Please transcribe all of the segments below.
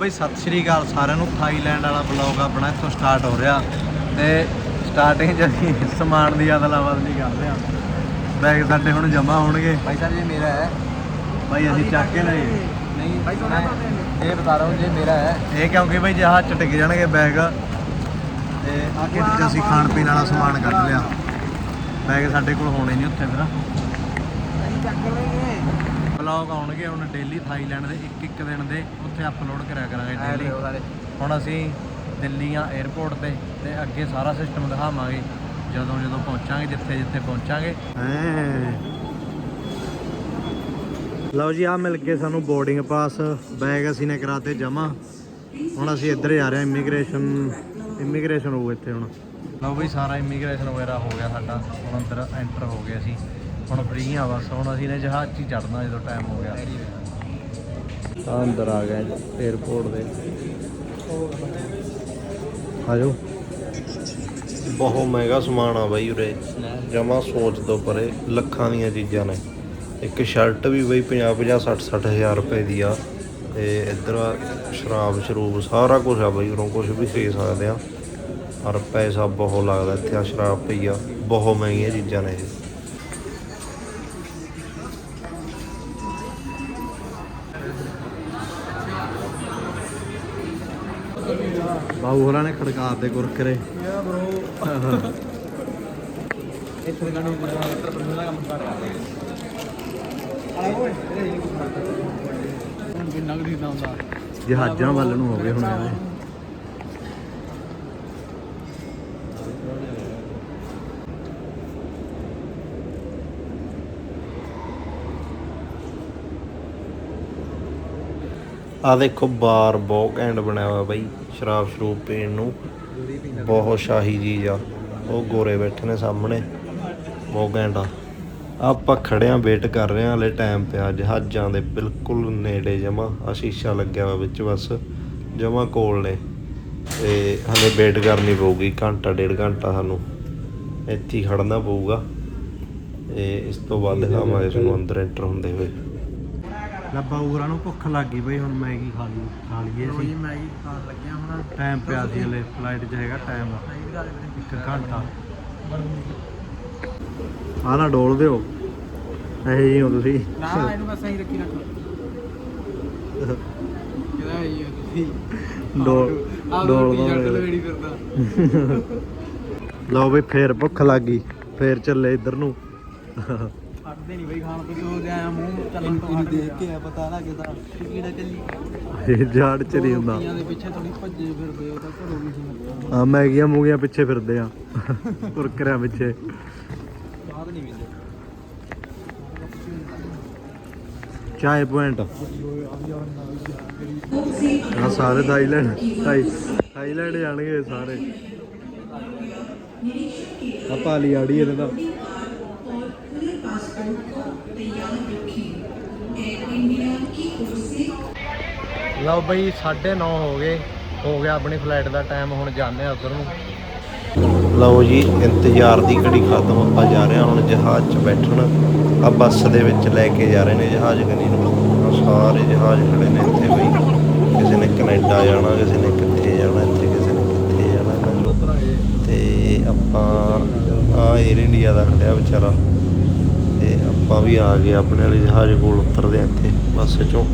ਬਈ ਸਤਿ ਸ਼੍ਰੀ ਅਕਾਲ ਸਾਰਿਆਂ ਨੂੰ। ਥਾਈਲੈਂਡ ਵਾਲਾ ਬਲੌਗ ਆਪਣਾ ਇੱਥੋਂ ਸਟਾਰਟ ਹੋ ਰਿਹਾ। ਤੇ ਸਟਾਰਟਿੰਗ ਚ ਅਸੀਂ ਸਮਾਨ ਦੀ ਅਦਲਾਬਦ ਨਹੀਂ ਕਰਦੇ ਆ। ਬੈਗ ਸਾਡੇ ਹੁਣ ਜਮਾ ਹੋਣਗੇ। ਭਾਈ ਸਾਹਿਬ ਇਹ ਮੇਰਾ ਹੈ। ਭਾਈ ਅਸੀਂ ਚੱਕ ਕੇ ਲਏ ਨਹੀਂ ਭਾਈ ਸੋਨਾ ਇਹ ਬਤਾ ਰਹਾ ਜੇ ਮੇਰਾ ਹੈ। ਇਹ ਕਿਉਂਕਿ ਭਾਈ ਜਹਾਜ਼ ਚਟਕ ਜਾਣਗੇ ਬੈਗ ਤੇ ਆ ਕੇ ਚ ਅਸੀਂ ਖਾਣ ਪੀਣ ਵਾਲਾ ਸਮਾਨ ਕੱਢ ਲਿਆ। ਬੈਗ ਸਾਡੇ ਕੋਲ ਹੋਣੇ ਨਹੀਂ ਉੱਥੇ ਫਿਰ। ਅਸੀਂ ਚੱਕ ਲਵਾਂਗੇ ਬਲੌਗ ਆਉਣਗੇ ਹੁਣ ਡੇਲੀ ਥਾਈਲੈਂਡ ਦੇ ਇੱਕ ਇੱਕ ਦਿਨ ਦੇ। ਉੱਥੇ ਅਪਲੋਡ ਕਰਿਆ ਕਰਾਂਗੇ ਡੇਲੀ ਹੁਣ ਅਸੀਂ ਦਿੱਲੀ ਆ 에어ਪੋਰਟ ਤੇ ਤੇ ਅੱਗੇ ਸਾਰਾ ਸਿਸਟਮ ਦਿਖਾਵਾਂਗੇ। ਜਦੋਂ ਜਦੋਂ ਪਹੁੰਚਾਂਗੇ ਜਿੱਥੇ ਜਿੱਥੇ ਪਹੁੰਚਾਂਗੇ। ਲਓ ਜੀ ਆ ਮਿਲ ਕੇ ਸਾਨੂੰ ਬੋਰਡਿੰਗ ਪਾਸ ਬੈਗ ਅਸੀਂ ਨੇ ਕਰਾਤੇ ਜਮਾ ਹੁਣ ਅਸੀਂ ਇੱਧਰ ਜਾ ਰਹੇ ਹਾਂ ਇਮੀਗ੍ਰੇਸ਼ਨ ਇਮੀਗ੍ਰੇਸ਼ਨ ਹੋਊ ਇੱਥੇ ਹੁਣ। ਲਓ ਬਈ ਸਾਰਾ ਇਮੀਗ੍ਰੇਸ਼ਨ ਵਗੈਰਾ ਹੋ ਗਿਆ ਸਾਡਾ। ਹੁਣ ਅੰਦਰ ਐਂਟਰ ਹੋ ਗਏ ਅਸੀਂ। ਹੁਣ ਫ੍ਰੀ ਆ ਬਸ। ਹੁਣ ਅਸੀਂ ਨੇ ਜਹਾਜ਼ 'ਚ ਹੀ ਚੜਨਾ ਜਦੋਂ ਟਾਈਮ ਹੋ ਗਿਆ। ਆ ਅੰਦਰ ਆ ਗਏ 에어ਪੋਰਟ ਦੇ। ਆਜੋ। ਬਹੁਤ ਮਹਿੰਗਾ ਸਮਾਨ ਆ ਬਾਈ ਉਰੇ। ਜਮਾ ਸੋਚ ਤੋਂ ਪਰੇ, ਲੱਖਾਂ ਦੀਆਂ ਚੀਜ਼ਾਂ ਨੇ। ਇੱਕ ਸ਼ਰਟ ਵੀ ਬਈ 50 50 60 60 ਹਜ਼ਾਰ ਰੁਪਏ ਦੀ ਆ। ਤੇ ਇੱਧਰ ਸ਼ਰਾਬ ਸ਼ਰੂਬ, ਸਾਰਾ ਕੁਝ ਆ ਬਾਈ ਉਰੋਂ ਕੁਝ ਵੀ ਖਰੀਦ ਸਕਦੇ ਆ। ਪਰ ਪੈਸਾ ਬਹੁਤ ਲੱਗਦਾ ਇੱਥੇ ਆ ਸ਼ਰਾਬ ਪਈ ਆ। ਬਹੁਤ ਮਹਿੰਗੀਆਂ ਚੀਜ਼ਾਂ ਨੇ ਇਹ। ਬਾਬੂ ਹੋਰਾਂ ਨੇ ਖੜਕਾ ਦੇ ਗੁਰਕਰੇ। ਇੱਥੇ ਗਾਣੇ ਮਤਲਬ ਬੰਦਾ ਕੰਮ ਕਰ ਆਏ ਓਏ ਇਹ ਨਹੀਂ ਕੁਝ ਕਰਦਾ ਹੁਣ ਬਿਨਾਂ ਗਰੀ ਨਾ ਹੁੰਦਾ ਜਹਾਜ਼ਾਂ ਵੱਲ ਨੂੰ ਹੋ ਗਏ ਹੁਣ ਇਹਦੇ। ਆ ਦੇਖੋ ਬਾਰ ਬਹੁਤ ਘੈਂਟ ਬਣਿਆ ਹੋਇਆ ਬਾਈ, ਸ਼ਰਾਬ ਸ਼ਰੂਪ ਪੀਣ ਨੂੰ। ਬਹੁਤ ਸ਼ਾਹੀ ਚੀਜ਼ ਆ। ਉਹ ਗੋਰੇ ਬੈਠੇ ਨੇ ਸਾਹਮਣੇ। ਬਹੁਤ ਘੈਂਟ ਆ। ਆਪਾਂ ਖੜਿਆਂ ਵੇਟ ਕਰ ਰਹੇ ਹਾਂ ਹਲੇ ਟਾਈਮ ਪਿਆ ਜਹਾਜ਼ਾਂ ਦੇ ਬਿਲਕੁਲ ਨੇੜੇ ਜਮਾ। ਆ ਸ਼ੀਸ਼ਾ ਲੱਗਿਆ ਹੋਇਆ ਵਿੱਚ ਬਸ। ਜਮਾ ਕੋਲ ਨੇ। ਤੇ ਹਲੇ ਵੇਟ ਕਰਨੀ ਪਊਗੀ। ਘੰਟਾ, ਡੇਢ ਘੰਟਾ ਸਾਨੂੰ ਇੱਥੇ ਹੀ ਖੜਨਾ ਪਊਗਾ। ਤੇ ਇਸ ਤੋਂ ਬਾਅਦ ਦਿਖਾਵਾਂਗੇ ਤੁਹਾਨੂੰ ਅੰਦਰ ਐਂਟਰ ਹੁੰਦੇ ਹੋਏ। ਲੱਭਾ ਹੋਰਾਂ ਨੂੰ ਭੁੱਖ ਲੱਗ ਗਈ ਬਈ ਹੁਣ ਮੈਗੀ ਖਾ ਲਈ ਖਾ ਲਈਏ ਰੋਈ ਅਸੀਂ। ਮੈਗੀ ਖਾਣ ਲੱਗਿਆ ਹੁਣ। ਟਾਈਮ ਪਿਆ ਸੀ ਹਲੇ ਫਲਾਈਟ 'ਚ ਹੈਗਾ ਟਾਈਮ ਇੱਕ ਘੰਟਾ। ਆ ਨਾ ਡੋਲ ਦਿਓ। ਇਹ ਜੀ ਹੋ ਤੁਸੀਂ। ਨਾ ਇਹਨੂੰ ਬਸ ਐਂ ਰੱਖੀ ਰੱਖ। ਕਿਹਦਾ ਇਹ ਤੁਸੀਂ? ਡੋਲ ਡੋਲ ਦੋ ਮੇਰੇ। ਲਵੇੜੀ ਫਿਰਦਾ। ਲਓ ਬਈ ਫੇਰ ਭੁੱਖ ਲੱਗ ਗਈ। ਫੇਰ ਚੱਲੇ ਇੱਧਰ ਨੂੰ। ਹਟਦੇ ਨਹੀਂ ਬਈ ਖਾਣ ਤੋਂ ਜੋ ਦੇ ਆਇਆ ਮੂੰਹ ਚੱਲਣ ਤੋਂ ਹਟ ਦੇਖ ਕੇ ਆ ਪਤਾ ਲੱਗਦਾ ਕੀੜਾ ਕੱਲੀ ਇਹ ਜਾੜ ਚ ਨਹੀਂ ਹੁੰਦਾ। ਰੋਟੀਆਂ ਦੇ ਪਿੱਛੇ ਥੋੜੀ ਭੱਜੇ ਫਿਰਦੇ ਉਹ ਤਾਂ ਘਰੋਂ ਨਹੀਂ ਸੀ ਆ ਮੈਗੀਆਂ ਮੂਗੀਆਂ ਪਿੱਛੇ ਫਿਰਦੇ ਆ। ਕੁਰਕਰਿਆਂ ਪਿੱਛੇ। ਬਾਅਦ ਨਹੀਂ ਮਿਲਦੇ। ਚਾਏ ਪੁਆਇੰਟ। ਆ ਸਾਰੇ ਥਾਈਲੈਂਡ ਥਾਈ ਥਾਈਲੈਂਡ ਜਾਣਗੇ ਸਾਰੇ। ਆ ਪਾਲੀ ਆੜੀ ਇਹਦੇ ਲਓ ਬਈ 9:30 ਹੋ ਗਏ। ਹੋ ਗਿਆ ਆਪਣੀ ਫਲਾਈਟ ਦਾ ਟਾਈਮ ਹੁਣ ਜਾਂਦੇ ਆ ਉਧਰ ਨੂੰ। ਲਓ ਜੀ, ਇੰਤਜ਼ਾਰ ਦੀ ਘੜੀ ਖਤਮ, ਆਪਾਂ ਜਾ ਰਹੇ ਹਾਂ ਹੁਣ ਜਹਾਜ਼ 'ਚ ਬੈਠਣ। ਆ ਬੱਸ ਦੇ ਵਿੱਚ ਲੈ ਕੇ ਜਾ ਰਹੇ ਨੇ ਜਹਾਜ਼ ਕਨੀ ਨੂੰ। ਸਾਰੇ ਜਹਾਜ਼ ਖੜੇ ਨੇ ਇੱਥੇ ਬਈ। ਕਿਸੇ ਨੇ ਕੈਨੇਡਾ ਜਾਣਾ, ਕਿਸੇ ਨੇ ਕਿੱਥੇ ਜਾਣਾ, ਇੱਥੇ ਕਿਸੇ ਨੇ ਕਿੱਥੇ ਜਾਣਾ। ਤੇ ਆਪਾਂ ਆ 에ਅਰ ਇੰਡੀਆ ਦਾ ਖੜਿਆ ਵਿਚਾਰਾ। ਆਪਾਂ ਵੀ ਆ ਗਏ ਆਪਣੇ ਵਾਲੇ ਜਹਾਜ਼ ਕੋਲ ਉਤਰਦੇ ਹਾਂ ਇੱਥੇ, ਬੱਸ 'ਚੋਂ।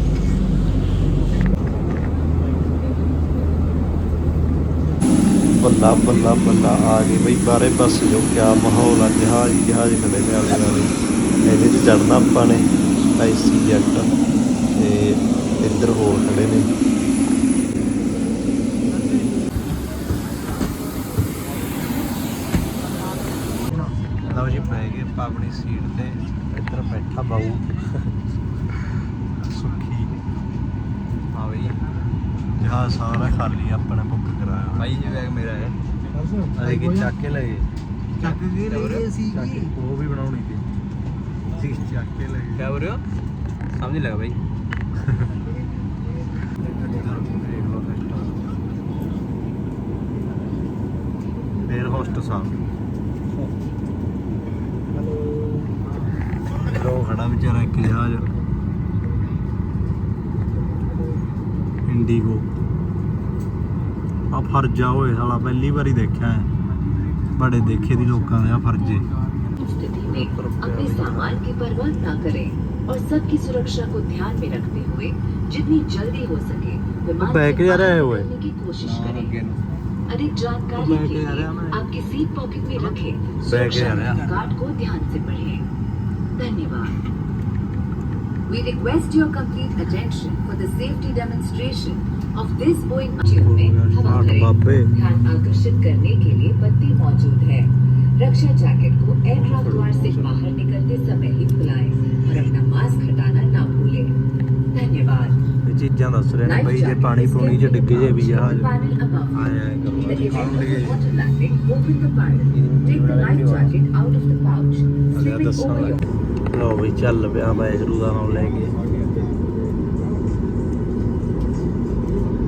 ਬੱਲਾ ਬੱਲਾ ਬੱਲਾ ਆ ਗਏ ਬਈ ਬਾਰੇ ਬੱਸ ਜੋ ਕਿਆ ਮਾਹੌਲ ਆ, ਜਹਾਜ਼ ਜਹਾਜ਼ ਖੜੇ ਨੇ ਆਲੇ ਦੁਆਲੇ। ਇਹਦੇ 'ਚ ਚੜਨਾ ਆਪਾਂ ਨੇ ਆਈਸੀ ਜੈਟ, ਤੇ ਇੱਧਰ ਹੋਰ ਖੜੇ ਨੇ। ਲਓ ਜੀ, ਬਹਿ ਗਏ ਆਪਾਂ ਆਪਣੀ ਸੀਟ ਤੇ। ਬਾਬੂ ਸੁੱਖੀ। ਹਾਂ ਬਈ। ਜਹਾਜ਼ ਸਾਰਾ ਖਾਲੀ ਆਪਣਾ ਬੁੱਕ ਕਰਾਇਆ ਭਾਈ ਜੀ ਬੈਗ ਮੇਰਾ ਹੈ। ਅਰੇ ਕਿ ਚੱਕ ਕੇ ਲਏ ਚੱਕ ਕੇ ਲਏ ਸੀ। ਉਹ ਵੀ ਬਣਾਉਣੀ ਸੀ। ਠੀਕ। ਚੱਕ ਕੇ ਲਏ ਕਿਆ ਹੋ ਰਿਹਾ ਸਮਝ ਨਹੀਂ ਲੱਗਾ ਭਾਈ 에어 호스트 사. ਲੋ ਖੜਾ ਵਿਚਾਰਾ ਇੱਕ ਜਹਾਜ਼ ਇੰਡੀਗੋ ਆ ਫਰਜਾ ਹੋਏ ਸਾਲਾ ਪਹਿਲੀ ਵਾਰੀ ਦੇਖਿਆ ਹੈ ਬੜੇ ਦੇਖੇ ਦੀ ਲੋਕਾਂ ਨੇ ਆ ਫਰਜੇ स्थिति में अपने सामान की परवाह न करें और सबकी सुरक्षा को ध्यान में रखते हुए जितनी जल्दी हो सके विमान बैग से जा रहा है बाहर वो? निकलने की कोशिश ਹਾਂ, करें ਅੱਗੇ ਨੂੰ अधिक जानकारी बैग के जा लिए रहा है ना? आपकी सीट पॉकेट में रखें बैग सुरक्षा जा रहा है। कार्ड को ध्यान से पढ़ें धन्यवाद We request your complete attention for the safety demonstration of this Boeing machine में हवा आठ भरें। बाबे ध्यान आकर्षित करने के लिए बत्ती मौजूद है रक्षा जैकेट को एयरक्राफ्ट द्वार से बाहर निकलते समय ही खुलाएं और अपना मास्क हटाना ना भूलें धन्यवाद ਇਹ ਚੀਜ਼ਾਂ ਦੱਸ ਰਹੇ ਨੇ ਬਈ ਜੇ ਪਾਣੀ ਪੂਣੀ ਚ ਡਿੱਗ ਜੇ ਵੀ ਜਹਾਜ਼ panel above ਆਏ ਆਏ ਕਰੋ In the event of a water landing, open the panel. Take ਲੱਗ ਲਓ ਬਈ ਚੱਲ ਪਿਆ ਵੈਸ਼ਰੂ ਦਾ ਨਾਮ ਲੈ ਕੇ।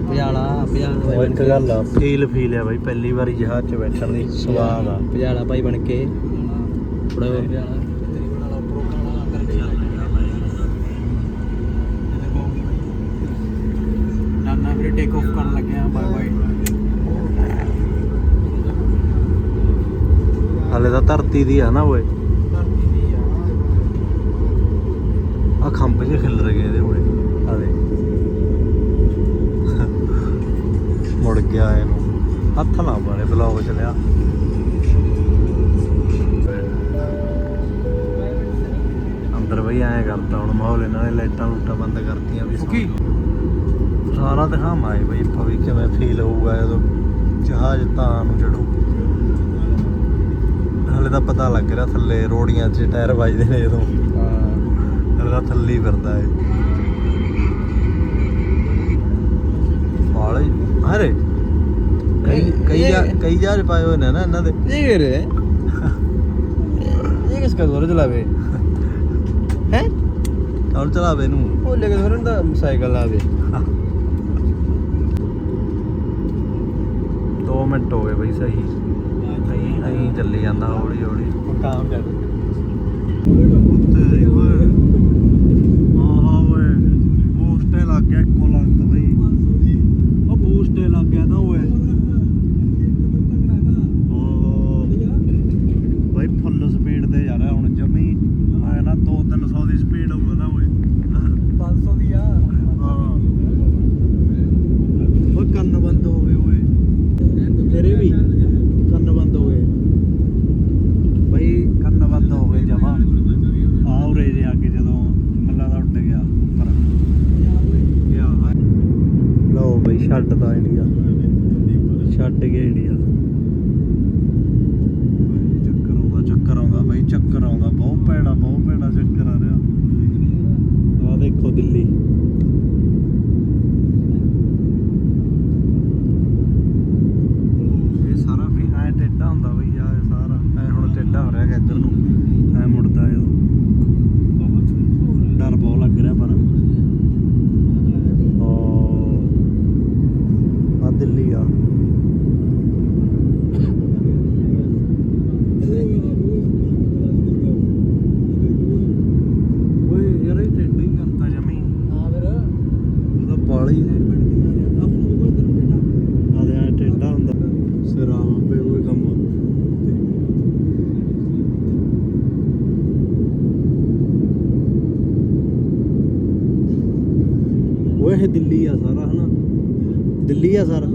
ਪਜਾਲਾ ਪਜਾਲਾ ਉਹ ਇੱਕ ਗੱਲ ਆ ਫੀਲ ਫੀਲ ਆ ਬਈ ਪਹਿਲੀ ਵਾਰੀ ਜਹਾਜ਼ 'ਚ ਬੈਠਣ ਦੀ ਸਵਾਦ ਆ। ਪਜਾਲਾ ਭਾਈ ਬਣ ਕੇ। ਥੋੜਾ ਪਜਾਲਾ ਨਾਨਾ ਵੀਰੇ ਟੇਕ ਆਫ ਕਰਨ ਲੱਗਿਆ ਬਾਏ ਬਾਏ ਹਲੇ ਤਾਂ ਧਰਤੀ ਦੀ ਆ ਨਾ ਓਏ ਆ ਖੰਭ 'ਚ ਖਿਲ ਰਹੇ ਇਹਦੇ ਓਏ ਆ ਦੇ ਮੁੜ ਗਿਆ ਇਹਨੂੰ ਹੱਥ ਨਾ ਮਾਰੇ ਬਲੌਗ ਚਲਿਆ ਅੰਦਰ ਬਈ ਐਂ ਕਰਤਾ ਹੁਣ ਮਾਹੌਲ ਇਹਨਾਂ ਨੇ ਲਾਈਟਾਂ ਲੂਟਾਂ ਬੰਦ ਕਰਤੀਆਂ ਵੀ ਸਾਰਾ ਦਿਖਾਵਾਂ ਬਈ ਭਵਿੱਖ ਕਿਵੇਂ ਫੀਲ ਹੋਊਗਾ ਜਦੋਂ ਜਹਾਜ਼ ਤਾਂ ਨੂੰ ਚੜੂ ਹਲੇ ਤਾਂ ਪਤਾ ਲੱਗ ਰਿਹਾ ਥੱਲੇ ਰੋੜੀਆਂ 'ਚ ਟਾਇਰ ਵੱਜਦੇ ਨੇ ਜਦੋਂ ਤਾਂ ਥੱਲੇ ਹੀ ਫਿਰਦਾ ਏ ਬਾਲੇ ਅਰੇ ਕਈ ਕਈ ਜਾ- ਕਈ ਜਹਾਜ਼ ਪਾਏ ਹੋਏ ਨੇ ਨਾ ਇਹਨਾਂ ਦੇ। ਇਹ ਵੀਰੇ ਇਹ ਕਿਸ ਕਾ ਦੋਰ ਚਲਾਵੇ? ਹੈ? ਕੌਣ ਚਲਾਵੇ ਇਹਨੂੰ। ਉਹ ਲੈ ਕੇ ਦੋਰਨ ਦਾ ਸਾਈਕਲ ਆਵੇ 2 ਮਿੰਟ ਹੋ ਗਏ ਬਈ ਸਹੀ। ਨਹੀਂ ਨਹੀਂ ਚੱਲੀ ਜਾਂਦਾ ਹੌਲੀ ਹੌਲੀ ਕੰਮ ਕਰ। ਤੇਰੀ ਇਹ ਦਿੱਲੀ ਆ ਸਾਰਾ ਹਨਾ? ਦਿੱਲੀ ਆ ਸਾਰਾ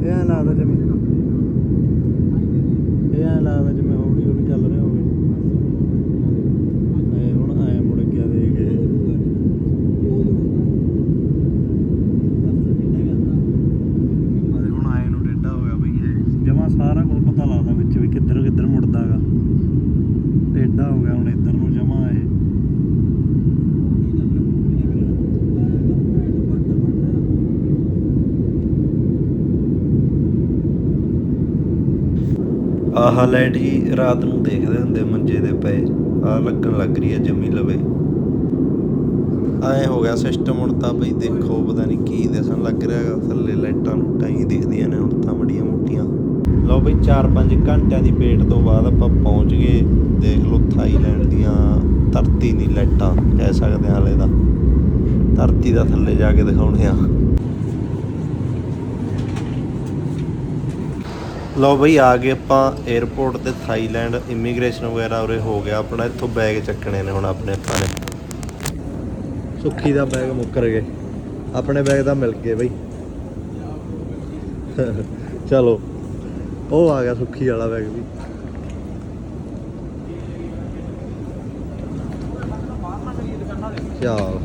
ਇਹ ਐਂ ਲੱਗਦਾ ਜਿਵੇਂ ਇਹ ਐਂ ਲੱਗਦਾ ਜਿਵੇਂ ਹੌਲੀ ਹੌਲੀ ਚੱਲ ਰਿਹਾ ਹੋਵੇ ਐ ਹੁਣ ਐ ਮੁੜ ਗਿਆ ਦੇਖ ਇਹ। ਅਰੇ ਹੁਣ ਆਏ ਨੂੰ ਟੇਢਾ ਹੋ ਗਿਆ ਬਈ ਇਹ ਜਮਾ ਸਾਰਾ ਕੁਝ ਪਤਾ ਲੱਗਦਾ ਵਿੱਚ ਵੀ ਕਿੱਧਰ ਕਿੱਧਰ ਮੁੜਦਾਗਾ ਟੇਢਾ ਹੋ ਗਿਆ ਹੁਣ ਇੱਧਰ ਨੂੰ ਜਮਾ ਇਹ ਆਹ ਲਾਈਟ ਜੀ ਰਾਤ ਨੂੰ ਦੇਖਦੇ ਹੁੰਦੇ ਮੰਜੇ ਦੇ ਪਏ। ਆ ਲੱਗਣ ਲੱਗ ਰਹੀ ਹੈ ਜੰਮੀ ਲਵੇ। ਐ ਹੋ ਗਿਆ ਸਿਸਟਮ ਹੁਣ ਤਾਂ ਬਈ ਦੇਖੋ, ਪਤਾ ਨਹੀਂ ਕੀ ਦਿਸਣ ਲੱਗ ਰਿਹਾ ਹੈਗਾ। ਥੱਲੇ ਲਾਈਟਾਂ ਲੂਟਾਂ ਹੀ ਦਿਖਦੀਆਂ ਨੇ ਹੁਣ ਤਾਂ ਲਓ ਬਈ 4-5 ਘੰਟਿਆਂ ਦੀ ਵੇਟ ਤੋਂ ਬਾਅਦ ਆਪਾਂ ਪਹੁੰਚ ਗਏ। ਦੇਖ ਲਓ ਥਾਈਲੈਂਡ ਦੀਆਂ ਧਰਤੀ ਦੀ ਲਾਈਟਾਂ, ਕਹਿ ਸਕਦੇ ਹਾਂ ਹਲੇ ਦਾ ਧਰਤੀ ਦਾ ਥੱਲੇ ਜਾ ਕੇ ਦਿਖਾਉਣੇ ਆ। ਲਓ ਬਈ, ਆ ਗਏ ਆਪਾਂ 에어ਪੋਰਟ ਤੇ ਥਾਈਲੈਂਡ ਇਮੀਗ੍ਰੇਸ਼ਨ ਵਗੈਰਾ ਉਰੇ ਹੋ ਗਿਆ। ਆਪਣਾ ਇੱਥੋਂ ਬੈਗ ਚੱਕਣੇ ਨੇ ਹੁਣ ਆਪਣੇ ਆਪਾਂ ਨੇ। ਸੁੱਖੀ ਦਾ ਬੈਗ ਮੁੱਕਰ ਗਏ ਆਪਣੇ ਬੈਗ ਦਾ ਮਿਲ ਗਏ ਬਈ। ਚਲੋ, ਉਹ ਆ ਗਿਆ ਸੁੱਖੀ ਵਾਲਾ ਬੈਗ ਵੀ। ਚਲ।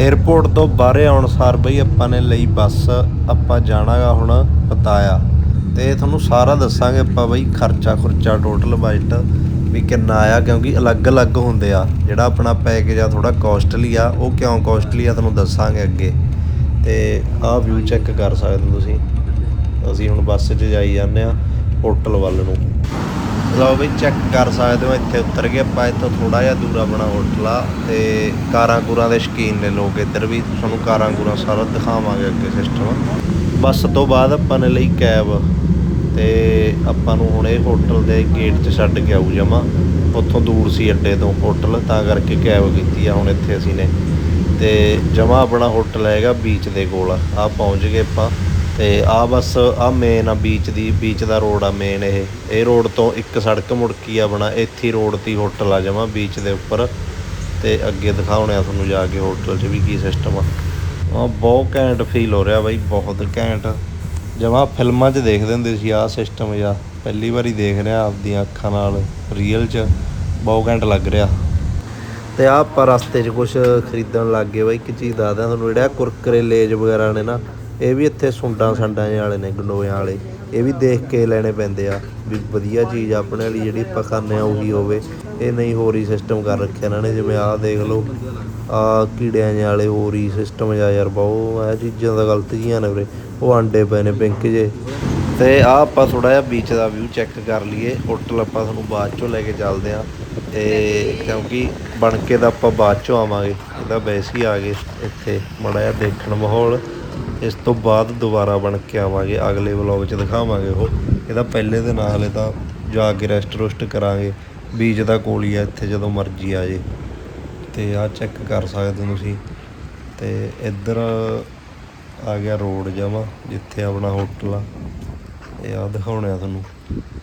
에어ਪੋਰਟ ਤੋਂ ਬਾਹਰੇ ਆਉਣ ਸਾਰ ਬਈ ਆਪਾਂ ਨੇ ਲਈ ਬੱਸ, ਆਪਾਂ ਜਾਣਾਗਾ ਹੁਣ ਪਤਾਇਆ। ਤੇ ਤੁਹਾਨੂੰ ਸਾਰਾ ਦੱਸਾਂਗੇ ਆਪਾਂ ਬਈ ਖਰਚਾ ਖੁਰਚਾ ਟੋਟਲ ਬਜਟ ਵੀ ਕਿੰਨਾ ਆਇਆ, ਕਿਉਂਕਿ ਅਲੱਗ-ਅਲੱਗ ਹੁੰਦੇ ਆ। ਜਿਹੜਾ ਆਪਣਾ ਪੈਕੇਜ ਆ ਥੋੜਾ ਕਾਸਟਲੀ ਆ, ਉਹ ਕਿਉਂ ਕਾਸਟਲੀ ਆ ਤੁਹਾਨੂੰ ਦੱਸਾਂਗੇ ਅੱਗੇ। ਤੇ ਆਹ ਵਿਊ ਚੈੱਕ ਕਰ ਸਕਦੇ ਹੋ ਤੁਸੀਂ। ਅਸੀਂ ਹੁਣ ਬੱਸ 'ਚ ਜਾਈ ਜਾਂਦੇ ਆ ਹੋਟਲ ਵੱਲ ਨੂੰ। ਲਓ ਬਈ ਚੈੱਕ ਕਰ ਸਕਦੇ ਹੋ, ਇੱਥੇ ਉਤਰ ਗਏ ਆਪਾਂ, ਇੱਥੋਂ ਥੋੜਾ ਜਿਹਾ ਦੂਰ ਆਪਣਾ ਹੋਟਲ ਆ ਤੇ ਕਾਰਾਂ ਕੂਰਾਂ ਦੇ ਸ਼ਕੀਨ ਨੇ ਲੋਕ ਇੱਧਰ ਵੀ, ਤੁਹਾਨੂੰ ਕਾਰਾਂ ਕੂਰਾਂ ਸਾਰਾ ਦਿਖਾਵਾਂਗੇ ਅੱਗੇ ਸਿਸਟਮ ਬੱਸ ਤੋਂ ਬਾਅਦ ਆਪਾਂ ਨੇ ਲਈ ਕੈਬ ਤੇ ਆਪਾਂ ਨੂੰ ਹੁਣ ਇਹ ਹੋਟਲ ਦੇ ਗੇਟ 'ਚ ਛੱਡ ਕੇ ਆਊ ਜਮਾ। ਉੱਥੋਂ ਦੂਰ ਸੀ ਅੱਡੇ ਤੋਂ ਹੋਟਲ, ਤਾਂ ਕਰਕੇ ਕੈਬ ਕੀਤੀ ਆ ਹੁਣ ਇੱਥੇ ਅਸੀਂ ਨੇ। ਤੇ ਜਮਾ ਆਪਣਾ ਹੋਟਲ ਹੈਗਾ ਬੀਚ ਦੇ ਕੋਲ ਆ ਪਹੁੰਚ ਗਏ ਆਪਾਂ। ਤੇ ਆ ਬਸ ਆ ਮੇਨ ਆ ਬੀਚ ਦੀ ਬੀਚ ਦਾ ਰੋਡ ਆ ਮੇਨ ਇਹ। ਇਹ ਰੋਡ ਤੋਂ ਇੱਕ ਸੜਕ ਮੁੜਕੀ ਆ ਬਣਾ, ਇੱਥੇ ਰੋਡ ਤੇ ਹੋਟਲ ਆ ਜਮਾ ਬੀਚ ਦੇ ਉੱਪਰ। ਤੇ ਅੱਗੇ ਦਿਖਾਉਣੇ ਆ ਤੁਹਾਨੂੰ ਜਾ ਕੇ ਹੋਟਲ 'ਚ ਵੀ ਕੀ ਸਿਸਟਮ ਆ। ਆ ਬਹੁਤ ਘੈਂਟ ਫੀਲ ਹੋ ਰਿਹਾ ਬਾਈ, ਬਹੁਤ ਘੈਂਟ। ਜਮਾ ਫਿਲਮਾਂ 'ਚ ਦੇਖਦੇ ਹੁੰਦੇ ਸੀ ਆਹ ਸਿਸਟਮ ਜਾਂ ਪਹਿਲੀ ਵਾਰੀ ਦੇਖ ਰਿਹਾ ਆਪਦੀਆਂ ਅੱਖਾਂ ਨਾਲ ਰੀਅਲ 'ਚ। ਬਹੁਤ ਘੈਂਟ ਲੱਗ ਰਿਹਾ। ਤੇ ਆਹ ਆਪਾਂ ਰਸਤੇ 'ਚ ਕੁਝ ਖਰੀਦਣ ਲੱਗ ਗਏ ਬਾਈ, ਇੱਕ ਚੀਜ਼ ਦੱਸਦਾ ਤੁਹਾਨੂੰ, ਜਿਹੜਾ ਕੁਰਕਰੇ ਲੇਜ ਵਗੈਰਾ ਨੇ ਨਾ ਇਹ ਵੀ ਇੱਥੇ ਸੁੰਡਾਂ ਸੰਡਾਂ ਜਿਹੇ ਵਾਲੇ ਨੇ ਗੰਡੋਇਆਂ ਵਾਲੇ। ਇਹ ਵੀ ਦੇਖ ਕੇ ਲੈਣੇ ਪੈਂਦੇ ਆ ਵੀ ਵਧੀਆ ਚੀਜ਼ ਆਪਣੇ ਵਾਲੀ ਜਿਹੜੀ ਆਪਾਂ ਖਾਂਦੇ ਆ ਉਹੀ ਹੋਵੇ। ਇਹ ਨਹੀਂ ਹੋਰ ਹੀ ਸਿਸਟਮ ਕਰ ਰੱਖਿਆ ਇਹਨਾਂ ਨੇ, ਜਿਵੇਂ ਆਹ ਦੇਖ ਲਓ ਆ ਕੀੜਿਆਂ ਜਿਹੇ ਵਾਲੇ ਹੋਰ ਹੀ ਸਿਸਟਮ ਜਾ ਯਾਰ ਬਹੁ ਇਹ ਚੀਜ਼ਾਂ ਦਾ ਗਲਤ ਜੀਆਂ ਨੇ ਵੀਰੇ। ਉਹ ਆਂਡੇ ਪਏ ਨੇ ਪਿੰਕ ਜੇ ਤੇ ਆ ਆਪਾਂ ਥੋੜਾ ਜਿਹਾ ਬੀਚ ਦਾ ਵਿਊ ਚੈੱਕ ਕਰ ਲਈਏ। ਹੋਟਲ ਆਪਾਂ ਤੁਹਾਨੂੰ ਬਾਅਦ ਚੋਂ ਲੈ ਕੇ ਚੱਲਦੇ ਆ। ਤੇ ਕਿਉਂਕਿ ਬਣ ਕੇ ਤਾਂ ਆਪਾਂ ਬਾਅਦ ਚੋਂ ਆਵਾਂਗੇ। ਇਹਦਾ ਵੈਸੇ ਹੀ ਆ ਗਏ ਇੱਥੇ, ਮੜਾ ਜਿਹਾ ਦੇਖਣ ਮਾਹੌਲ। ਇਸ ਤੋਂ ਬਾਅਦ ਦੁਬਾਰਾ ਬਣ ਕੇ ਆਵਾਂਗੇ, ਅਗਲੇ ਵਲੌਗ 'ਚ ਦਿਖਾਵਾਂਗੇ ਉਹ। ਇਹਦਾ ਪਹਿਲੇ ਦੇ ਨਾਲ ਇਹ ਤਾਂ ਜਾ ਕੇ ਰੈਸਟ ਰੁਸਟ ਕਰਾਂਗੇ। ਬੀਚ ਦਾ ਕੋਲ ਹੀ ਆ ਇੱਥੇ ਜਦੋਂ ਮਰਜ਼ੀ ਆ ਜੇ। ਤੇ ਆ ਚੈੱਕ ਕਰ ਸਕਦੇ ਹੋ ਤੁਸੀਂ। ਤੇ ਇੱਧਰ ਆ ਗਿਆ ਰੋਡ ਜਮਾ, ਜਿੱਥੇ ਆਪਣਾ ਹੋਟਲ ਆ। ਇਹ ਆ ਦਿਖਾਉਣੇ ਆ ਤੁਹਾਨੂੰ।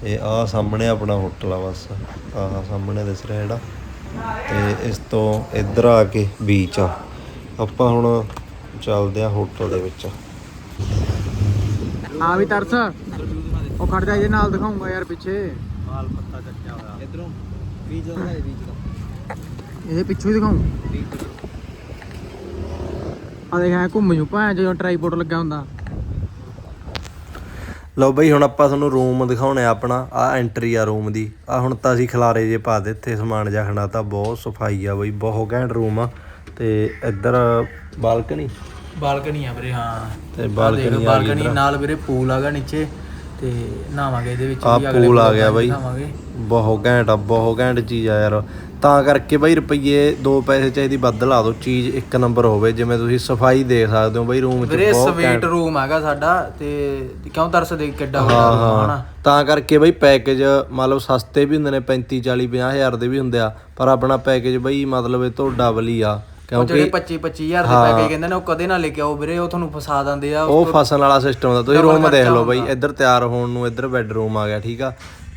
ਇਹ ਆ ਸਾਹਮਣੇ ਆਪਣਾ ਹੋਟਲ ਆ ਬਸ। ਆਹ ਸਾਹਮਣੇ ਦਿਸ ਰਿਹਾ ਜਿਹੜਾ। ਤੇ ਇਸ ਤੋਂ ਇੱਧਰ ਆ ਕੇ ਬੀਚ ਆ। ਆਪਾਂ ਹੁਣ ਚੱਲਦੇ ਆ ਹੋਟਲ ਦੇ ਵਿੱਚ। ਹਾਂ ਵੀ ਤਰਸ। ਉਹ ਖੜ ਜਾ ਇਹਦੇ ਨਾਲ ਦਿਖਾਉਂਗਾ ਯਾਰ ਪਿੱਛੇ। ਮਾਲ ਪੱਤਾ ਚੱਕਿਆ ਹੋਇਆ। ਇਧਰੋਂ ਬੀਜ ਦਾ ਹੈ ਬੀਜ ਦਾ। ਇਹਦੇ ਪਿੱਛੋਂ ਹੀ ਦਿਖਾਉਂ। ਆ ਦੇਖ ਐ ਘੁੰਮ ਜੂ ਭਾਂ ਜਦੋਂ ਟ੍ਰਾਈਪੋਡ ਲੱਗਿਆ ਹੁੰਦਾ। ਲਓ ਬਈ ਹੁਣ ਆਪਾਂ ਤੁਹਾਨੂੰ ਰੂਮ ਦਿਖਾਉਣੇ ਆ ਆਪਣਾ। ਆ ਐਂਟਰੀ ਆ ਰੂਮ ਦੀ। ਆ ਹੁਣ ਤਾਂ ਅਸੀਂ ਖਲਾਰੇ ਜੇ ਪਾ ਦਿੱਤੇ ਸਮਾਨ ਜਿਹਾ ਖੜਾ ਤਾਂ ਬਹੁਤ ਸਫ਼ਾਈ ਆ ਬਈ ਬਹੁਤ ਘੈਂਟ ਰੂਮ ਆ। ਤੇ ਇੱਧਰ ਬਾਲਕਨੀ? ਬਾਲਕਨੀ ਆ ਵੀਰੇ ਹਾਂ। ਤੇ ਬਾਲਕਨੀ ਆ ਬਾਲਕਨੀ। ਨਾਲ ਵੀਰੇ ਪੂਲ ਆਗਾ ਨੀਚੇ ਤੇ ਨਹਾਵਾਂਗੇ ਇਹਦੇ ਵਿੱਚ ਵੀ ਅਗਲੇ ਪੂਲ ਆ ਗਿਆ ਬਈ। ਬਹੁਤ ਘੈਂਟ ਆ ਬਹੁਤ ਘੈਂਟ ਚੀਜ਼ ਆ ਯਾਰ। ਤਾਂ ਕਰਕੇ ਬਈ ਰੁਪਈਏ ਦੋ ਪੈਸੇ ਚਾਹੀਦੀ ਵੱਧ ਲਾ ਦਿਓ ਚੀਜ਼ ਇੱਕ ਨੰਬਰ ਹੋਵੇ ਜਿਵੇਂ ਤੁਸੀਂ ਸਫ਼ਾਈ ਦੇਖ ਸਕਦੇ ਹੋ ਬਈ ਰੂਮ 'ਚ ਵੀਰੇ ਬਹੁਤ ਸਵੀਟ ਰੂਮ ਹੈਗਾ ਸਾਡਾ ਤੇ ਕਿਉਂ ਤਰਸ ਦੇ ਕਿੱਡਾ ਵੱਡਾ ਹਨਾ ਤਾਂ ਕਰਕੇ ਬਈ ਪੈਕੇਜ ਮਤਲਬ ਸਸਤੇ ਵੀ ਹੁੰਦੇ ਨੇ 35 40 50 ਹਜ਼ਾਰ ਦੇ ਵੀ ਹੁੰਦੇ ਆ ਪਰ ਆਪਣਾ ਪੈਕੇਜ ਬਈ ਮਤਲਬ ਇਹ ਤੋਂ ਡਬਲ ਹੀ ਆ। ਉਹ ਜਿਹੜੇ ਕਿਉਂਕਿ 25 25000 ਦੇ ਪੈਕੇਜ ਕਹਿੰਦੇ ਨੇ ਉਹ ਕਦੇ ਨਾ ਲੈ ਕੇ ਆਓ ਵੀਰੇ ਉਹ ਤੁਹਾਨੂੰ ਫਸਾ ਦਿੰਦੇ ਆ ਉਹ ਫਸਣ ਵਾਲਾ ਸਿਸਟਮ ਦਾ ਤੁਸੀਂ ਰੂਮ ਦੇਖ ਲਓ ਬਈ। ਇੱਧਰ ਤਿਆਰ ਹੋਣ ਨੂੰ ਇੱਧਰ ਬੈੱਡਰੂਮ ਆ ਗਿਆ ਠੀਕ ਆ।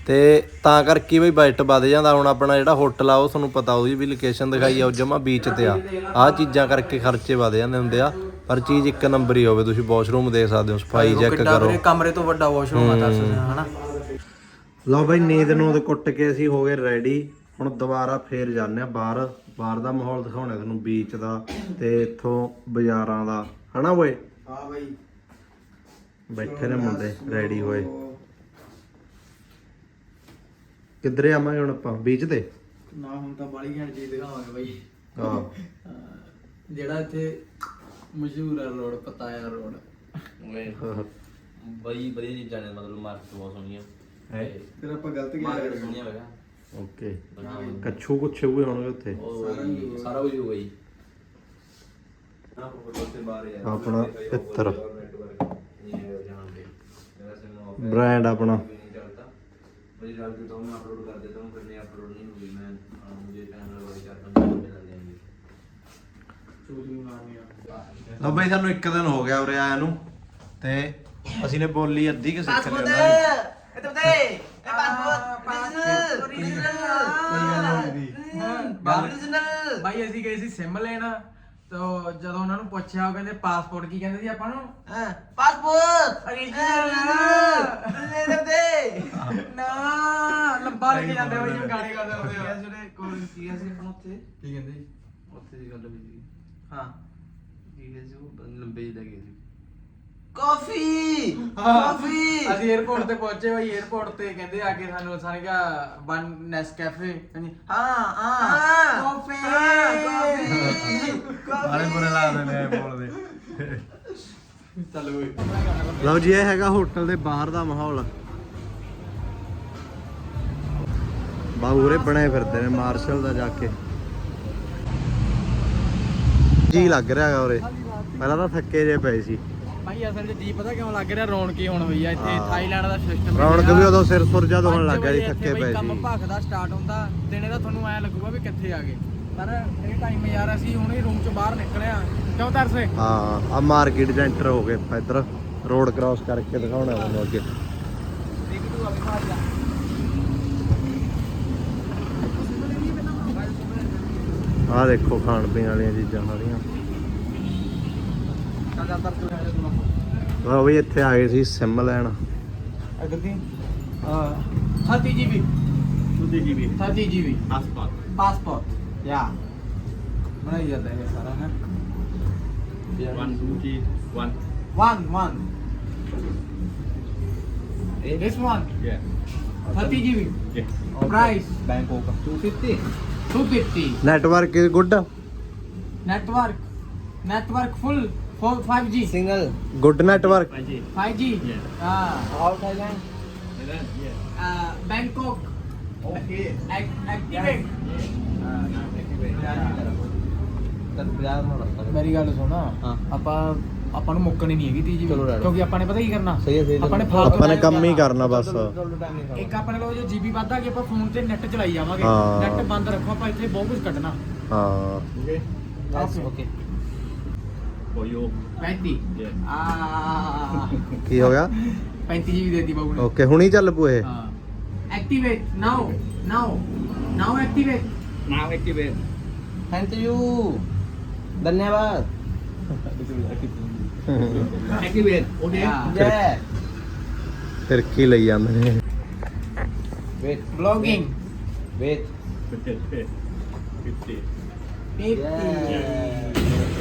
ਤੇ ਤਾਂ ਕਰਕੇ ਬਈ ਬਜਟ ਵੱਧ ਜਾਂਦਾ ਹੁਣ ਆਪਣਾ ਜਿਹੜਾ ਹੋਟਲ ਆ ਉਹ ਤੁਹਾਨੂੰ ਪਤਾ ਉਹਦੀ ਵੀ ਲੋਕੇਸ਼ਨ ਦਿਖਾਈ ਆ ਉਹ ਜਮਾ ਬੀਚ ਤੇ ਆ। ਆਹ ਚੀਜ਼ਾਂ ਕਰਕੇ ਖਰਚੇ ਵੱਧ ਜਾਂਦੇ ਹੁੰਦੇ ਆ ਪਰ ਚੀਜ਼ ਇੱਕ ਨੰਬਰ ਹੀ ਹੋਵੇ ਤੁਸੀਂ ਵਾਸ਼ਰੂਮ ਦੇਖ ਸਕਦੇ ਹੋ ਸਫ਼ਾਈ ਚੈੱਕ ਕਰੋ। ਕਮਰੇ ਤੋਂ ਵੱਡਾ ਵਾਸ਼ਰੂਮ ਆ ਤਰਸ ਦੇ ਹਨਾ। ਲਓ ਬਾਈ ਨੀਂਦ ਨੂੰ ਕੁੱਟ ਕੇ ਅਸੀਂ ਹੋ ਗਏ ਰੈਡੀ ਹੁਣ ਦੁਬਾਰਾ ਫੇਰ ਜਾਂਦੇ ਆ ਬਾਹਰ ਬਾਹਰ ਦਾ ਮਾਹੌਲ ਦਿਖਾਉਣਾ ਤੁਹਾਨੂੰ ਬੀਚ ਦਾ ਤੇ ਇੱਥੋਂ ਬਾਜ਼ਾਰਾਂ ਦਾ। ਹਨਾ ਓਏ ਹਾਂ ਬਾਈ। ਬੈਠੇ ਨੇ ਮੁੰਡੇ ਰੈਡੀ ਹੋਏ। ਕਿੱਧਰੇ ਆਵਾਂਗੇ ਹੁਣ ਆਪਾਂ? ਬੀਚ ਤੇ? ਨਾ ਹੁਣ ਤਾਂ ਬਾਲੀ ਘੈਂਟ ਚੀਜ਼ ਦਿਖਾਵਾਂਗੇ ਬਾਈ। ਹਾਂ। ਜਿਹੜਾ ਇੱਥੇ ਮਸ਼ਹੂਰ ਹੈ ਰੋਡ ਪਤਾਇਆ ਰੋਡ। ਬਈ ਵਧੀਆ ਚੀਜ਼ਾਂ ਨੇ ਮਤਲਬ ਮਾਰਕੀਟ ਬਹੁਤ ਸੋਹਣੀਆਂ। ਹੈ? ਫਿਰ ਆਪਾਂ ਗਲਤ ਮਾਰਕੀਟ ਸੋਹਣੀਆਂ ਹੋਇਆ ਓਕੇ ਕੱਛੂ ਕੁੱਛੇ ਹੋਏ ਹੋਣਗੇ ਉੱਥੇ ਸਾਰਾ ਕੁਝ ਹੋ ਗਈ ਆਪਣਾ ਇੱਤਰ ਬ੍ਰਾਂਡ ਆਪਣਾ मुझे डाल देता हूँ मैं अपलोड कर देता हूँ फिर नहीं अपलोड नहीं हुई मैं हाँ, मुझे चैनल वाले चार पाँच दिन में डाल देंगे ਲਓ ਬਈ ਸਾਨੂੰ ਇੱਕ ਦਿਨ ਹੋ ਗਿਆ ਉਰੇ ਆਇਆ ਨੂੰ ਤੇ ਅਸੀਂ ਨੇ ਬੋਲੀ ਅੱਧੀ ਕਿ ਸਿੱਖ ਲਈ ਉਹਨਾਂ ਦੀ ਭਾਈ ਅਸੀਂ ਗਏ ਸੀ ਸਿਮ ਲੈਣ ਤੋ ਜਦੋਂ ਉਹਨਾਂ ਨੂੰ ਪੁੱਛਿਆ ਉਹ ਕਹਿੰਦੇ ਪਾਸਪੋਰਟ ਕੀ ਕਹਿੰਦੇ ਸੀ? ਆਪਾਂ ਨੂੰ ਪਾਸਪੋਰਟ ਨਾ ਲੰਬਾ ਲੈ ਕੇ ਜਾਂਦੇ ਬਾਈ ਜਿਵੇਂ ਗਾਣੇ ਗਾਉਂਦੇ ਹੁੰਦੇ ਆ ਜਿਹੜੇ ਕੋਲ ਕੀ ਸੀ। ਆਪਾਂ ਉੱਥੇ ਕੀ ਕਹਿੰਦੇ ਸੀ ਉੱਥੇ ਦੀ ਗੱਲ ਹੋਈ ਸੀ। ਹਾਂ। ਕੀ ਹੈ ਜੋ ਲੰਬੇ ਹੀ ਲੱਗੇ ਸੀ। ਕਾਫੀ ਕਾਫੀ। ਅਸੀਂ 에어ਪੋਰਟ ਤੇ ਪਹੁੰਚੇ ਭਾਈ 에어ਪੋਰਟ ਤੇ ਕਹਿੰਦੇ ਆ ਕੇ ਸਾਨੂੰ ਸਾਰੇ ਵਨ ਨੈਸ ਕੈਫੇ ਹਾਂਜੀ ਹਾਂ ਹਾਂ ਕਾਫੀ। ਬਾਰੇ ਬੁਰੇ ਲੱਗਦੇ ਨੇ ਬੋਲਦੇ ਚੱਲ ਲਓ ਜੀ ਇਹ ਹੈਗਾ ਹੋਟਲ ਦੇ ਬਾਹਰ ਦਾ ਮਾਹੌਲ। ਬਾਬੂਰੇ ਬਣੇ ਫਿਰਦੇ ਨੇ ਮਾਰਸ਼ਲ ਦਾ ਜਾ ਕੇ। ਜੀ ਲੱਗ ਰਿਹਾ ਹੈਗਾ ਉਰੇ। ਪਹਿਲਾਂ ਤਾਂ ਥੱਕੇ ਜੇ ਪਏ ਸੀ। ਭਾਈ ਅਸਲ 'ਚ ਜੀ ਪਤਾ ਕਿਉਂ ਲੱਗ ਰਿਹਾ ਰੌਣਕ ਹੀ ਹੁਣ ਹੋਈ ਆ ਇੱਥੇ ਹਾਂ। ਥਾਈਲੈਂਡ ਦਾ ਸਿਸਟਮ ਰੌਣਕ ਵੀ ਉਦੋਂ ਸਿਰ ਸੁਰ ਜਦ ਹੋਣ ਲੱਗਾ ਜੀ ਥੱਕੇ ਪਏ ਕੰਮ ਸੀ। ਭਖਦਾ ਸਟਾਰਟ ਹੁੰਦਾ ਦਿਨੇ ਦਾ ਤੁਹਾਨੂੰ ਐ ਲੱਗੂਗਾ ਵੀ ਕਿੱਥੇ ਆ ਗਏ। ਪਰ ਇਹ ਟਾਈਮ ਯਾਰ ਅਸੀਂ ਹੁਣੇ ਰੂਮ ਚੋਂ ਬਾਹਰ ਨਿਕਲਿਆ ਕਿਉਂ ਤਰਸੇ? ਹਾਂ ਆ ਮਾਰਕੀਟ ਚ ਐਂਟਰ ਹੋ ਗਏ ਆਪਾਂ ਇੱਧਰ। ਰੋਡ ਕ੍ਰਾਸ ਕਰਕੇ ਦਿਖਾਉਣਾ ਤੁਹਾਨੂੰ ਅੱਗੇ। ਦੇਖ ਤੂੰ ਅਭੀ ਮਾਰ ਜਾ ਆਹ ਦੇਖੋ ਖਾਣ ਪੀਣ ਵਾਲੀਆਂ ਚੀਜ਼ਾਂ ਸਾਰੀਆਂ। ਲਓ ਵੀ ਇੱਥੇ ਆ ਗਏ ਸੀ ਸਿਮ ਲੈਣ ਅਗਰ ਦੀ ਅ 30 GB 30 GB 30 GB passport passport ਯਾ ਬਣਾਈ ਜਾਂਦਾ ਹੈ ਸਾਰਾ ਹੈ 1 2 3 1 1 1 this one yeah 30 GB yeah price bangkok 250 250 network is good network network full For 5G. Single. Good network. 5G. 5G. Yeah. Uh, How Thailand? Thailand. Yeah. Uh, Bangkok. Okay. Act activate. Ah, ਮੇਰੀ ਗੱਲ ਸੁਣਾ ਆਪਾਂ ਆਪਾਂ ਨੂੰ ਮੁੱਕਣੀ ਨਹੀਂ ਹੈਗੀ ਤੀਜੀ ਕਿਉਂਕਿ ਆਪਾਂ ਨੇ ਪਤਾ ਕੀ ਕਰਨਾ ਸਹੀ ਸਹੀ ਆਪਾਂ ਨੇ ਫਾਲਤੂ ਆਪਾਂ ਨੇ ਕੰਮ ਹੀ ਕਰਨਾ ਬਸ ਇੱਕ ਆਪਣੇ ਲੋ ਜੋ ਜੀਬੀ ਵੱਧਾ ਕਿ ਆਪਾਂ ਫੋਨ ਤੇ ਨੈਟ ਚਲਾਈ ਜਾਵਾਂਗੇ ਨੈਟ ਬੰਦ ਰੱਖੋ ਆਪਾਂ ਇੱਥੇ ਬਹੁਤ ਕੁਝ ਕੱਢਣਾ ਹਾਂ okay okay for you 35 yeah ਆ ਕੀ ਹੋ ਗਿਆ 35 ਜੀਬੀ ਦੇਤੀ ਬਾਬੂ ਨੇ ਓਕੇ ਹੁਣੀ ਚੱਲ ਪੂਏ ਹਾਂ activate now now now activate now activate thank you धन्यवाद activate okay Yeah. yeah ਫਿਰ ਕੀ ਲਈ ਜਾਂਦੇ ਨੇ wait ਬਲੌਗਿੰਗ wait 50 ਯਾ ठंडा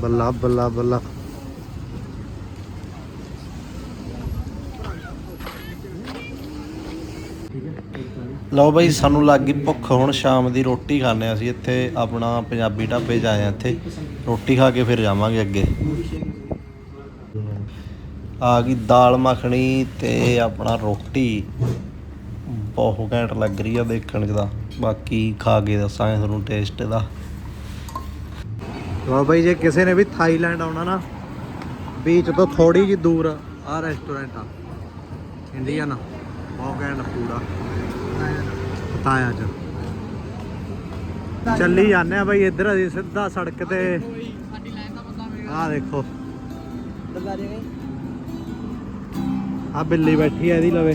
ਬੱਲਾ ਬੱਲਾ ਬੱਲਾ। ਲਓ ਬਈ, ਸਾਨੂੰ ਲੱਗ ਗਈ ਭੁੱਖ। ਹੁਣ ਸ਼ਾਮ ਦੀ ਰੋਟੀ ਖਾਣੇ ਅਸੀਂ ਇੱਥੇ। ਆਪਣਾ ਪੰਜਾਬੀ ਢਾਬੇ 'ਚ ਆਏ ਹਾਂ ਇੱਥੇ। ਰੋਟੀ ਖਾ ਕੇ ਫਿਰ ਜਾਵਾਂਗੇ ਅੱਗੇ। ਆ ਗਈ ਦਾਲ ਮੱਖਣੀ ਤੇ ਆਪਣਾ ਰੋਟੀ। ਬਹੁਤ ਘੈਂਟ ਲੱਗ ਰਹੀ ਆ ਦੇਖਣ 'ਚ ਤਾਂ। ਬਾਕੀ ਖਾ ਕੇ ਦੱਸਾਂਗੇ ਤੁਹਾਨੂੰ ਟੇਸਟ ਇਹਦਾ ਲਓ ਬਾਈ ਜੇ ਕਿਸੇ ਨੇ ਵੀ ਥਾਈਲੈਂਡ ਆਉਣਾ ਨਾ ਬੀਚ ਤੋਂ ਥੋੜੀ ਜਿਹੀ ਦੂਰ ਆ ਰੈਸਟੋਰੈਂਟ ਆ। ਇੰਡੀਅਨ ਬਹੁਤ ਘੈਂਟ ਆ। ਪਤਾਇਆ ਚ। ਚੱਲੀ ਜਾਂਦੇ ਆ ਬਾਈ ਇੱਧਰ ਅਸੀਂ ਸਿੱਧਾ ਸੜਕ ਤੇ। ਸਾਡੀ ਲਾਈਨ ਦਾ ਬੰਦਾ ਮੇਰਾ ਆਹ ਦੇਖੋ ਆ ਬਿੱਲੀ ਬੈਠੀ ਆ ਇਹਦੀ ਲਵੇ।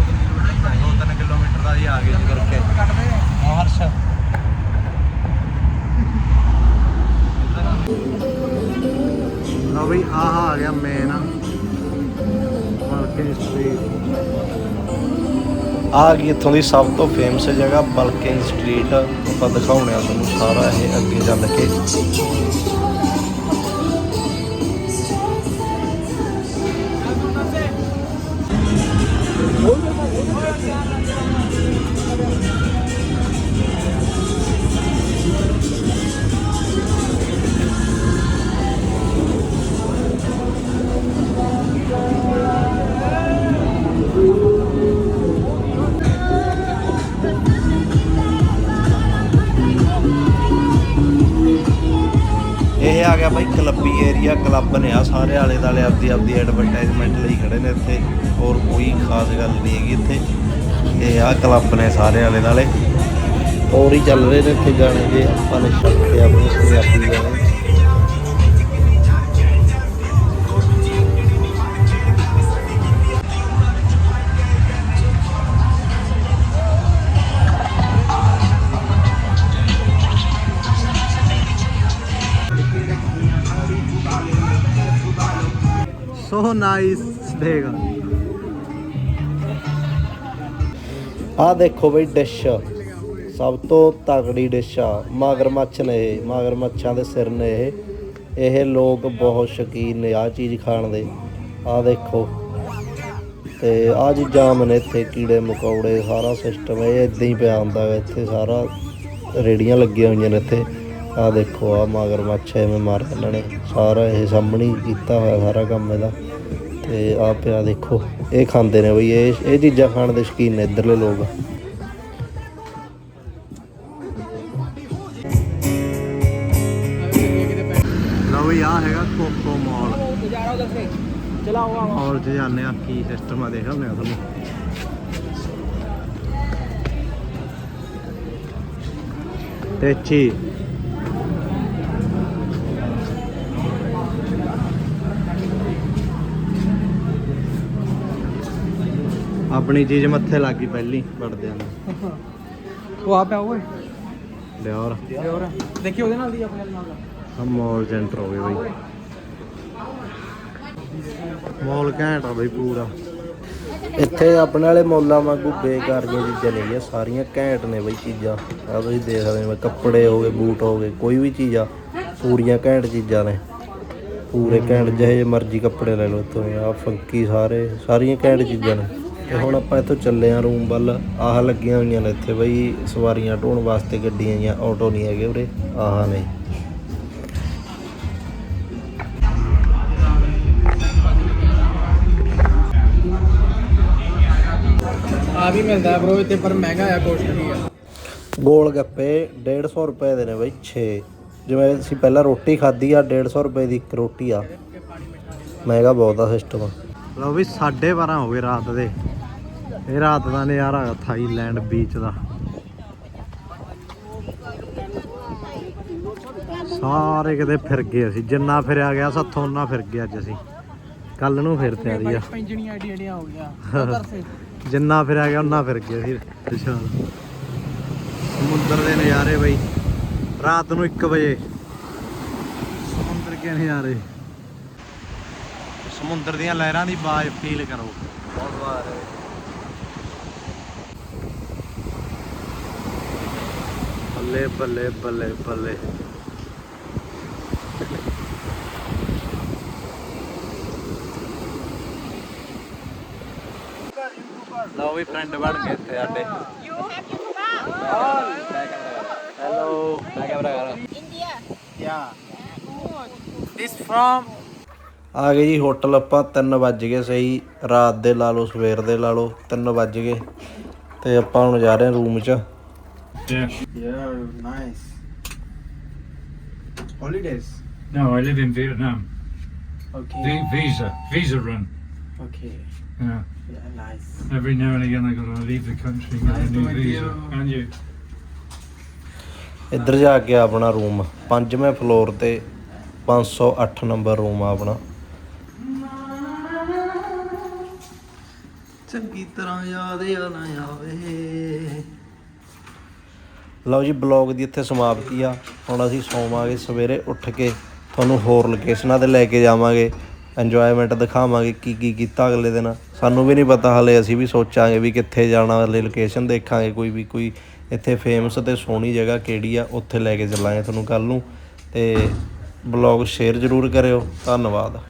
ਆ ਆਹ ਆ ਗਿਆ ਮੇਨ ਬਲਕਿੰਗ ਗਈ ਇੱਥੋਂ ਦੀ ਸਭ ਤੋਂ ਫੇਮਸ ਜਗ੍ਹਾ ਬਲਕਿੰਗ ਸਟਰੀਟ ਆਪਾਂ ਦਿਖਾਉਣੇ ਆ ਤੁਹਾਨੂੰ ਸਾਰਾ ਇਹ ਅੱਗੇ ਚੱਲ ਕੇ। ਕਲੱਬੀ ਕਲੱਬ ਨੇ ਆ, ਸਾਰੇ ਆਲੇ ਦਾਲੇ ਆਪਦੀ ਆਪਦੀ ਐਡਵਰਟਾਈਜ਼ਮੈਂਟ ਲਈ ਖੜੇ ਨੇ ਇੱਥੇ, ਹੋਰ ਕੋਈ ਖਾਸ ਗੱਲ ਨਹੀਂ ਹੈਗੀ ਇੱਥੇ। ਇਹ ਆ ਕਲੱਬ ਨੇ ਸਾਰੇ ਆਲੇ ਦਾਲੇ ਹੋਰ ਹੀ ਚੱਲ ਰਹੇ ਨੇ ਇੱਥੇ ਗਾਣੇ ਜੇ, ਆਪਾਂ ਨੇ ਛੱਡ ਕੇ ਆਪਣੇ ਪੰਜਾਬੀ ਗਾਣੇ ਸੋ ਨਾਈਸ ਦੇਗਾ ਆਹ ਦੇਖੋ ਬਈ ਡਿਸ਼ ਸਭ ਤੋਂ ਤਗੜੀ ਡਿਸ਼ ਆ। ਮਗਰਮੱਛ ਨੇ ਇਹ, ਮਗਰਮੱਛਾਂ ਦੇ ਸਿਰ ਨੇ ਇਹ। ਇਹ ਲੋਕ ਬਹੁਤ ਸ਼ੌਕੀਨ ਨੇ ਆਹ ਚੀਜ਼ ਖਾਣ ਦੇ। ਆਹ ਦੇਖੋ। ਤੇ ਆਹ ਜੀ ਜਾਮ ਨੇ ਇੱਥੇ, ਕੀੜੇ ਮਕੌੜੇ, ਸਾਰਾ ਸਿਸਟਮ ਇਹ ਇਦਾਂ ਹੀ ਪਿਆ ਹੁੰਦਾ ਵਾ ਇੱਥੇ, ਸਾਰਾ ਰੇੜੀਆਂ ਲੱਗੀਆਂ ਹੋਈਆਂ ਨੇ ਇੱਥੇ। ਆਹ ਦੇਖੋ ਆ ਮਗਰਮੱਛ ਐਵੇਂ ਮਾਰ ਇਹਨਾਂ ਨੇ ਸਾਰਾ ਇਹ ਸਾਹਮਣੇ ਹੀ ਕੀਤਾ ਹੋਇਆ ਸਾਰਾ ਕੰਮ ਇਹਦਾ। ਤੇ ਆ ਪਿਆ ਦੇਖੋ, ਇਹ ਖਾਂਦੇ ਨੇ ਬਈ, ਇਹ ਇਹ ਚੀਜ਼ਾਂ ਖਾਣ ਦੇ ਸ਼ੌਕੀਨ ਨੇ ਇੱਧਰਲੇ ਲੋਕ। ਲਓ ਬਈ ਆ ਹੈਗਾ ਕੋਕੋ ਮਾਲ। ਚਲਾਓ ਆ ਮਾਲ 'ਚ ਜਾਂਦੇ ਆ ਕੀ ਸਿਸਟਮ ਆ, ਦੇਖ ਹੁੰਦੇ ਆ ਤੁਹਾਨੂੰ। ਤੇਚੀ ਆਪਣੀ ਚੀਜ਼ ਮੱਥੇ ਲੱਗ ਗਈ ਪਹਿਲੀ ਵੜਦਿਆਂ ਨੂੰ। ਉਹ ਆ ਪਿਆ ਓਏ। ਲਿਆ ਹੋਰ ਦੇਖੀ ਉਹਦੇ ਨਾਲ ਦੀ ਆਪਣੇ ਨਾਲ ਦਾ। ਆ ਮਾਲ ਸੈਂਟਰ ਹੋ ਗਿਆ ਬਈ। ਮਾਲ ਘੈਂਟ ਆ ਬਈ ਪੂਰਾ। ਇੱਥੇ ਆਪਣੇ ਵਾਲੇ ਮੌਲਾਂ ਵਾਂਗੂ ਬੇਕਾਰ ਦੀਆਂ ਚੀਜ਼ਾਂ ਨਹੀਂ ਹੈਗੀਆਂ ਸਾਰੀਆਂ ਘੈਂਟ ਨੇ ਬਈ ਚੀਜ਼ਾਂ। ਆ ਤੁਸੀਂ ਦੇਖ ਸਕਦੇ ਹੋ ਕੱਪੜੇ ਹੋ ਗਏ ਬੂਟ ਹੋ ਗਏ ਕੋਈ ਵੀ ਚੀਜ਼ ਆ ਪੂਰੀਆਂ ਘੈਂਟ ਚੀਜ਼ਾਂ ਨੇ। ਪੂਰੇ ਘੈਂਟ ਜਿਹੇ ਜਿਹੇ ਮਰਜ਼ੀ ਕੱਪੜੇ ਲੈ ਲਓ ਇੱਥੋਂ ਆ ਫੰਕੀ ਸਾਰੇ ਸਾਰੀਆਂ ਘੈਂਟ ਚੀਜ਼ਾਂ ਨੇ। ਤੇ ਹੁਣ ਆਪਾਂ ਇੱਥੋਂ ਚੱਲੇ ਆ ਰੂਮ ਵੱਲ। ਆਹ ਲੱਗੀਆਂ ਹੋਈਆਂ ਨੇ ਇੱਥੇ ਬਈ ਸਵਾਰੀਆਂ ਢੋਣ ਵਾਸਤੇ ਗੱਡੀਆਂ ਜਾਂ ਆਟੋ ਨਹੀਂ ਹੈਗੇ ਉਰੇ। ਆਹ ਨੇ। ਆ ਵੀ ਮਿਲਦਾ ਬ్రో ਇੱਥੇ ਪਰ ਮਹਿੰਗਾ ਆ ਕੋਸਟਲੀ ਆ। ਗੋਲ ਗੱਪੇ 150 ਰੁਪਏ ਦੇ ਨੇ ਬਈ 6 ਜਿਵੇਂ ਅਸੀਂ ਪਹਿਲਾਂ ਰੋਟੀ ਖਾਧੀ ਆ 150 ਰੁਪਏ ਦੀ ਇੱਕ ਰੋਟੀ ਆ। ਮਹਿੰਗਾ ਬਹੁਤ ਆ ਸਿਸਟਮ ਲਓ ਵੀ 12:30 ਹੋ ਗਏ ਰਾਤ ਦੇ। ਇਹ ਰਾਤ ਦਾ ਨਜ਼ਾਰਾ ਹੈਗਾ ਥਾਈਲੈਂਡ ਬੀਚ ਦਾ। ਸਾਰੇ ਕਿਤੇ ਫਿਰ ਗਏ ਅਸੀਂ ਜਿੰਨਾ ਫਿਰਿਆ ਗਿਆ ਸੱਥੋਂ ਉਹਨਾਂ ਫਿਰ ਗਏ ਅੱਜ ਅਸੀਂ। ਕੱਲ ਨੂੰ ਫਿਰ ਤਿਆਰੀ ਆ। ਪੈਂਜਣੀਆਂ ਆਈਡੀ ਆਈਡੀਆਂ ਹੋ ਗਿਆ ਉਧਰ ਸੇ ਜਿੰਨਾ ਫਿਰਿਆ ਗਿਆ ਉਹਨਾਂ ਫਿਰ ਗਏ ਅਸੀਂ। ਅੱਛਾ। ਸਮੁੰਦਰ ਦੇ ਨਜ਼ਾਰੇ ਬਈ। ਰਾਤ ਨੂੰ 1 ਵਜੇ। ਸਮੁੰਦਰ ਦੇ ਨਜ਼ਾਰੇ। ਸਮੁੰਦਰ ਦੀਆਂ ਲਹਿਰਾਂ ਦੀ ਆਵਾਜ਼ ਫੀਲ ਕਰੋ। ਬਹੁਤ ਵਾਰ। ਬੱਲੇ ਬੱਲੇ ਬੱਲੇ ਬੱਲੇ। ਲਓ ਵੀ ਫਰੈਂਡ ਬਣ ਗਏ ਇੱਥੇ ਸਾਡੇ। ਹੈਲੋ ਮੈਂ ਕੈਮਰਾ ਕਰ? ਦਿਸ ਫਰਮ ਆ ਗਏ ਜੀ ਹੋਟਲ ਆਪਾਂ 3 ਵੱਜ ਗਏ ਸਹੀ। ਰਾਤ ਦੇ ਲਾ ਲਓ, ਸਵੇਰ ਦੇ ਲਾ ਲਓ 3 ਵੱਜ ਗਏ। ਤੇ ਆਪਾਂ ਹੁਣ ਜਾ ਰਹੇ ਹਾਂ ਰੂਮ 'ਚ। Yeah, nice. Holidays. No, I live in Vietnam. Okay. V- visa, visa run. Okay. Yeah. Yeah, nice. Every now and again I gotta leave the country and get Nice a new to meet visa. you. And you? ਇੱਧਰ ਜਾ ਕੇ ਆਪਣਾ room ਪੰਜਵੇਂ floor ਤੇ 508 number room ਆ ਆਪਣਾ ਚੰਗੀ ਤਰ੍ਹਾਂ ਯਾਦ ਆ ਨਾ ਆਵੇ ਲਓ ਜੀ, ਬਲੌਗ ਦੀ ਇੱਥੇ ਸਮਾਪਤੀ ਆ। ਹੁਣ ਅਸੀਂ ਸੌਵਾਂਗੇ ਸਵੇਰੇ ਉੱਠ ਕੇ। ਤੁਹਾਨੂੰ ਹੋਰ ਲੋਕੇਸ਼ਨਾਂ ਤੇ ਲੈ ਕੇ ਜਾਵਾਂਗੇ। ਇੰਜੋਇਮੈਂਟ ਦਿਖਾਵਾਂਗੇ ਕੀ ਕੀ ਕੀਤਾ ਅਗਲੇ ਦਿਨ। ਸਾਨੂੰ ਵੀ ਨਹੀਂ ਪਤਾ ਹਲੇ, ਅਸੀਂ ਵੀ ਸੋਚਾਂਗੇ ਵੀ ਕਿੱਥੇ ਜਾਣਾ, ਹਲੇ ਲੋਕੇਸ਼ਨ ਦੇਖਾਂਗੇ ਕੋਈ ਵੀ, ਕੋਈ ਇੱਥੇ ਫੇਮਸ ਤੇ ਸੋਹਣੀ ਜਗ੍ਹਾ ਕਿਹੜੀ ਆ, ਉੱਥੇ ਲੈ ਕੇ ਚੱਲਾਂਗੇ ਤੁਹਾਨੂੰ ਕੱਲ ਨੂੰ। ਤੇ ਬਲੌਗ ਸ਼ੇਅਰ ਜ਼ਰੂਰ ਕਰਿਓ। ਧੰਨਵਾਦ।